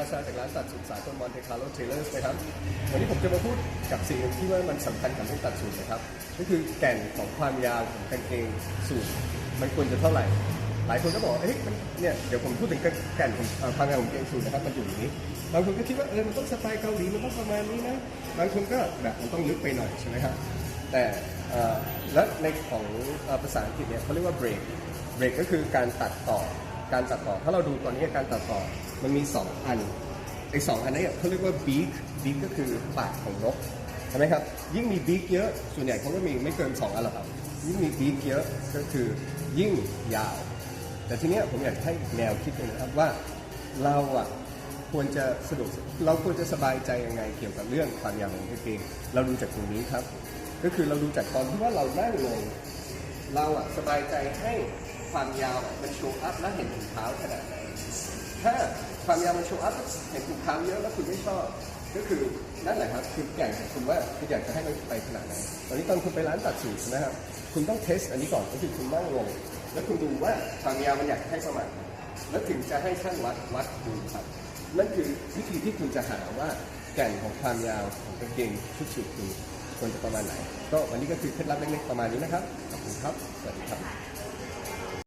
ราชาจากร้านตัดสูตรสากลมอนเทคาร์โลเทเลอร์นะครับ วันนี้ผมจะมาพูดกับสิ่งหนึ่งที่ว่ามันสำคัญกับเรื่องตัดสูตรนะครับก็คือแก่นของความยาวของกางเกงสูทมันควรจะเท่าไหร่ หลายคนก็บอกเฮ้ยมันเนี่ยเดี๋ยวผมพูดถึงแก่นของความยาวของกางเกงสูทนะครับมันอยู่อย่างนี้บางคนก็คิดว่าเออมันต้องสไตล์เกาหลีมันต้องประมาณนี้นะบางคนก็แบบมันต้องลึกไปหน่อยใช่ไหมครับแต่และในของภาษาอังกฤษเนี่ยเขาเรียกว่า break break ก็คือการตัดต่อ การตัดต่อ ถ้าเราดูตอนนี้การตัดต่อมันมี2อันไอ้สองอันนี้เขาเรียกว่า beak beak ก็คือปากของนกใช่ไหมครับ ยิ่งมี beak เยอะส่วนใหญ่เขาก็มีไม่เกิน 2 อันหรอกครับ ยิ่งมี beak เยอะก็คือยิ่งยาว แต่ทีเนี้ยผมอยากให้แนวคิดเลยนะครับว่าเราอะควรจะสะดวกเราควรจะสบายใจยังไงเกี่ยวกับเรื่องความยาวของกางเกงเราดูจากตรงนี้ครับ ก็คือเราดูจากตอนที่ว่าเรานั่งลงเราอะสบายใจให้ ความยาวมันโชว์อัพและเห็นถุงเท้าขนาดไหนถ้าความยาวมันโชว์อัพเห็นถุงเท้าเยอะแล้วคุณไม่ชอบ ก็คือนั่นแหละครับคือแก่งของคุณว่าคุณอยากจะให้มันไปขนาดไหนตอนนี้ตอนคุณไปร้านตัดสูตรนะครับ คุณต้องเทสอันนี้ก่อนก็คือคุณนั่งลงแล้วคุณดูว่าความยาวมันอยากให้ประมาณไหนแล้วถึงจะให้ช่างวัดวัดดูครับนั่นคือวิธีที่คุณจะหาว่าแก่นของความยาวของกางเกงชุดสูทคุณควรจะประมาณไหน ก็วันนี้ก็คือเคล็ดลับเล็กๆประมาณนี้นะครับ ขอบคุณครับ สวัสดีครับ